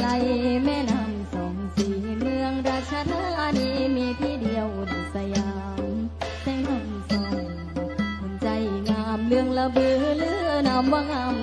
ไลแม่น้ำสองสีเมืองราชธานีมีที่เดียวในสยามแสงน้ำสองคนใจงามเรื่องละเบือเลือนามว่างาม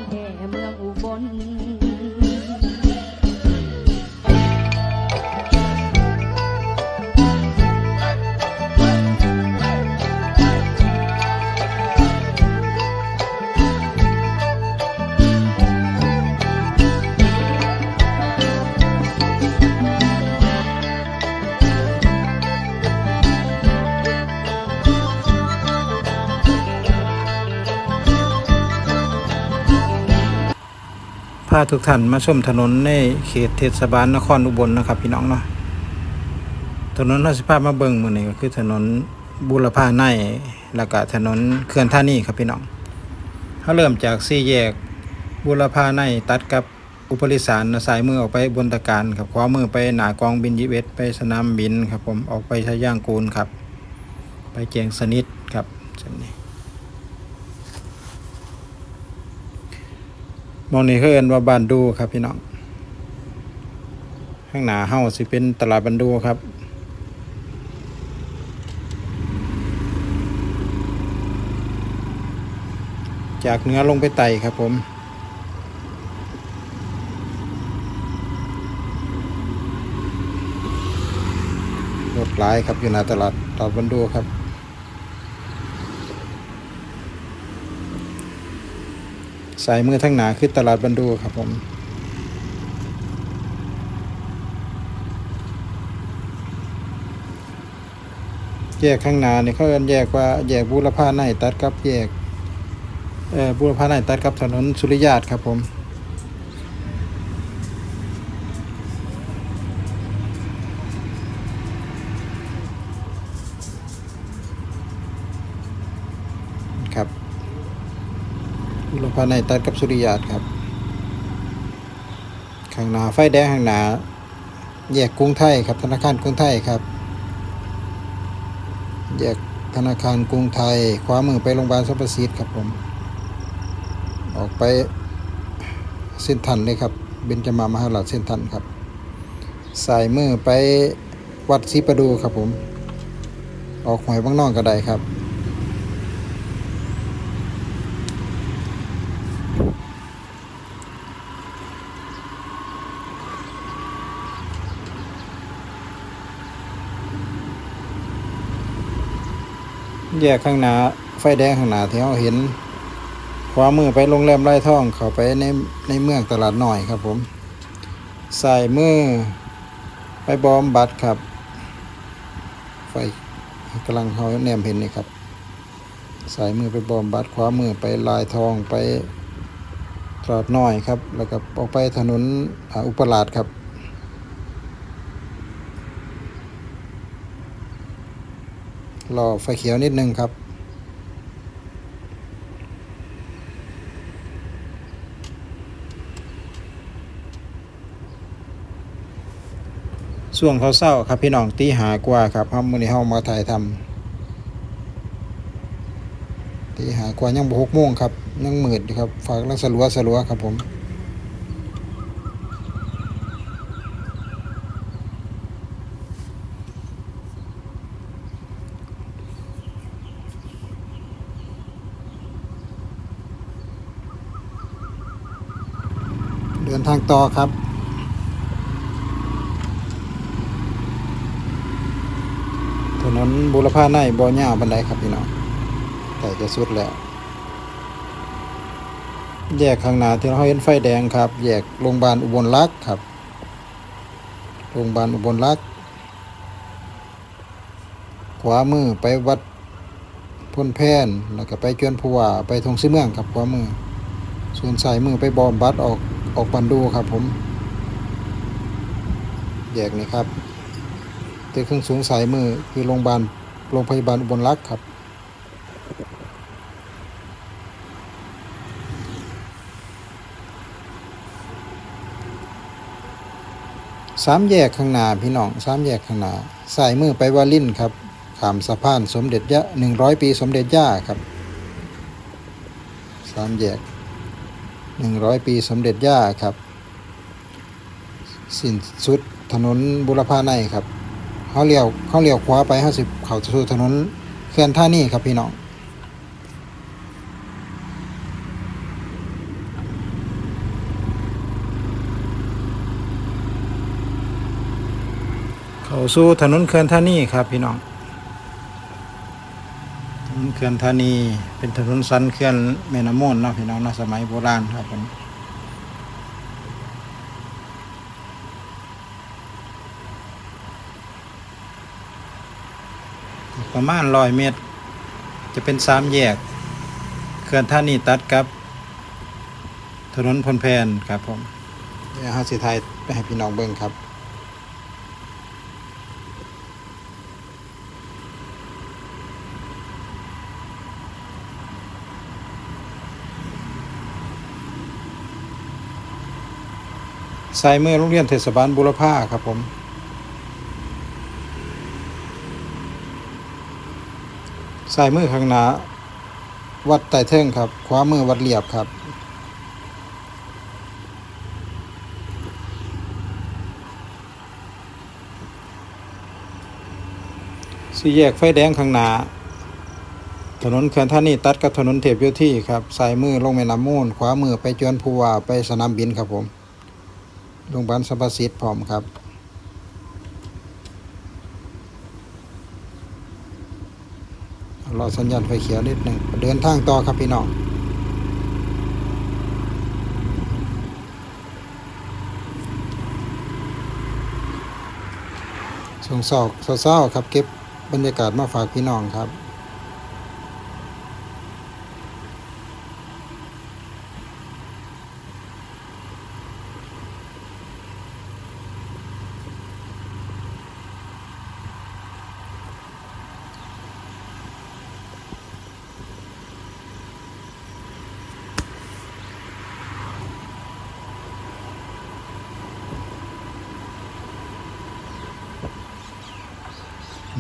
พาทุกท่านมาชมถนนในเขตเทศบาลนครอุบลนะครับ พี่น้องเนาะถนนราชภาพมาเบิงมือนี้ก็คือถนนบุรพาในแล้วก็ถนนเขื่อนท่านี่ครับพี่น้องเขาเริ่มจากสี่แยกบุรพาในตัดกับอุปริสารสายมือออกไปบนตะการครับขวามือไปหนากองบินยิเวตไปสนามบินครับผมออกไปชาย่างกูลครับ ไปแจงสนิทครับเส้นนี้ มองนี่เขาเอินว่าบ้านดูครับพี่น้องข้างหน้าเฮาสิเป็นตลาดบันดูครับจากเหนือลงไปไต่ครับผม รถหลายครับอยู่หน้าตลาดตลาดบันดูครับ สายมือทั้งหนาคือตลาดบันดูครับผมแยกข้างหน้านี่ยเขาเอิ้นแยกว่าแยกบูรพาในตัดกับแยกเอ่อบูรพาในตัดกับถนนสุริยาตครับผม บุรพาในตัดกับสุริยาตครับ ข้างหน้าไฟแดงข้างหน้าแยกกรุงไทยครับ ธนาคารกรุงไทยครับแยกธนาคารกรุงไทยขวามือไปโรงพยาบาลสัมประสิทธิ์ครับผม ออกไปเส้นทันเลยครับเบญจมามหาราชเส้นทันครับสายมือไปวัดศรีประดูครับผม ออกหวยบางนอกก็ได้ครับ แยกข้างหน้า ไฟแดงข้างหน้าที่เราเห็น ขวามือไปโรงแรมไร่ท่องเข้าไปในในเมืองตลาดหน่อยครับผมสายมือ ไปบอมบัดครับ ไฟกำลังเขาแนมเห็นนี่ครับสายมือไปบอมบัดขวามือไปลายทองไปตลาดน้อยครับ แล้วก็ออกไปถนนออุปราชครับ รอไฟเขียวนิดนึงครับ ช่วงเขาเศร้าครับพี่น้องตีหากว่าครับเฮามื้อนี้เฮามาถ่ายทำตีหากว่ายังบ่6โมงครับยังมืดอยู่ครับฝากลังสลัวสลัวครับผม ดินทางต่อครับ ถนนบุรพาในบ่อยาวบันไดครับพี่น้องแต่จะสุดแล้ว แยกข้างหน้าที่เราเห็นไฟแดงครับ แยกโรงพยาบาลอุบลรักษ์ครับ โรงพยาบาลอุบลรักษ์ขวามือไปวัดพ้นแพนแล้วก็ไปเกวนผู้ว่าไปทงซิเมืองครับขวามือ ส่วนสายมือไปบอมบัดออก ออกบันดูครับผม แยกนี่ครับเตึกเครื่องสูงสายมือคือโรงพยาบาลโรงพยาบาลอุบลรักษ์ครับ สามแยกข้างหน้าพี่น้องสามแยกข้างหน้าสายมือไปวาลินครับขามสะพานสมเด็จยะหนึ่งร้อยปีสมเด็จย่าครับสามแยก หนึ่งร้อยปีสมเด็จย่าครับ สิ้นสุดถนนบุรพาในครับเขาเลี้ยวเขาเลี้ยวขวาไปห้าสิบเขาสู่ถนนเขื่อนท่านี่ครับพี่น้องเขาสู่ถนนเขื่อนท่านี่ครับพี่น้อง นเขื่อนธานี เป็นถนนสันเขื่อนแม่น้ำมูลเนาะพี่น้องเนาะสมัยโบราณครับผมประมาณร้อยเมตร จะเป็นสามแยกเขื่อนท่านีตัดกับ ถนนพลแพนครับผมเดี๋ยวห้าสิไทยไปให้พี่น้องเบิ่งครับ สายมือโรงเรียนเทศบาลบุรพาครับผมสายมือข้างหน้าวัดไต่เทิงครับ ขวามือวัดเหลียบครับ สี่แยกไฟแดงข้างหน้าถนนเขื่อนท่านี่ตัดกับถนนเทพโยธีครับสายมือลงแม่น้ำมูล ขวามือไปจวนผู้ว่าไปสนามบินครับผม โรงพยาบาลสัมประสิทธิ์พร้อมครับรอสัญญาณไฟเขียวนิดหนึ่งเดินทางต่อครับพี่น้องส่งสอกเศร้าๆครับเก็บบรรยากาศมาฝากพี่น้องครับ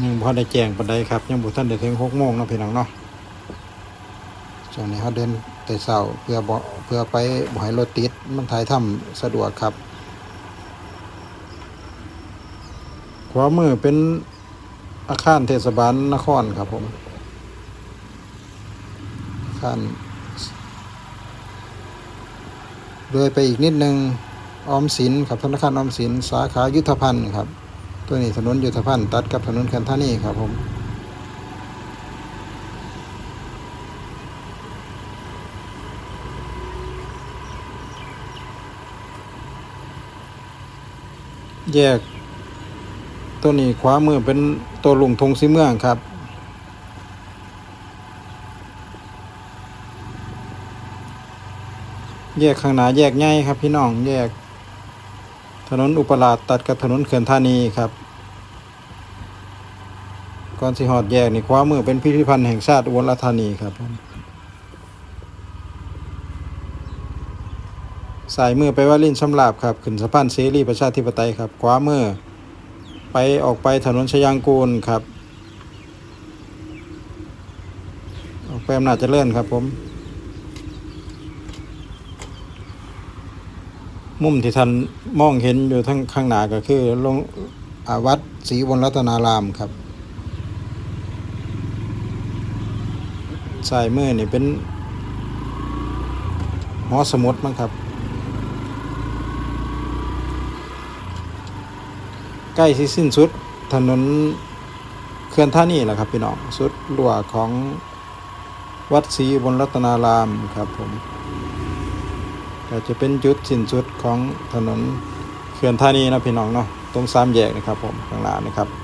ยังพอได้แจ้งปันใดครับยังบุท่านได้ถึงหกโมงเนาะพี่น้องเนาะช่วงนี้เขาเดินแต่เช้าเพื่อบ่เพื่อไปบ่ให้รถติดมันถ่ายทำสะดวกครับขวามือเป็นอาคารเทศบาลนครครับผมอาคารเลยไปอีกนิดนึงออมสินครับธนาคารออมสินสาขายุทธภัณฑ์ครับ ตัวนี้ถนนยุทธภัณฑ์ตัดกับถนนแคนท่านี่ครับผมแยก ตัวนี้ขวามือเป็นตัวลุงทงสีเมืองครับ แยกข้างหน้าแยกใหญ่ครับพี่น้องแยก ถนนอุปราชตัดกับถนนเขื่อนธานีครับ ก่อนสิหอดแยกนี่ขวามือเป็นพิพิธภัณฑ์แห่งชาติอุบลราชธานีครับผมสายมือไปว่าลินสำลาบครับขึ้นสะพานเสรีประชาธิปไตยครับขวามือไปออกไปถนนชยางกูลครับออกไปอำนาจเจริญครับผมมุมที่ท่านมองเห็นอยู่ทั้งข้างหน้าก็คือลงอาวัดศรีวนรัตนารามครับ ใสายมือนี่เป็นหอสมุดมั้งครับ ใกล้ที่สิ้นสุดถนนเขื่อนท่านี่แหละครับ พี่น้องสุดหลัวของวัดศรีบนรัตนารามครับผมก็จะเป็นจุดสิ้นสุดของถนนเขื่อนท่านี้นะพี่น้องเนาะตรงสามแยกนะครับผมข้างหล่างนะครับ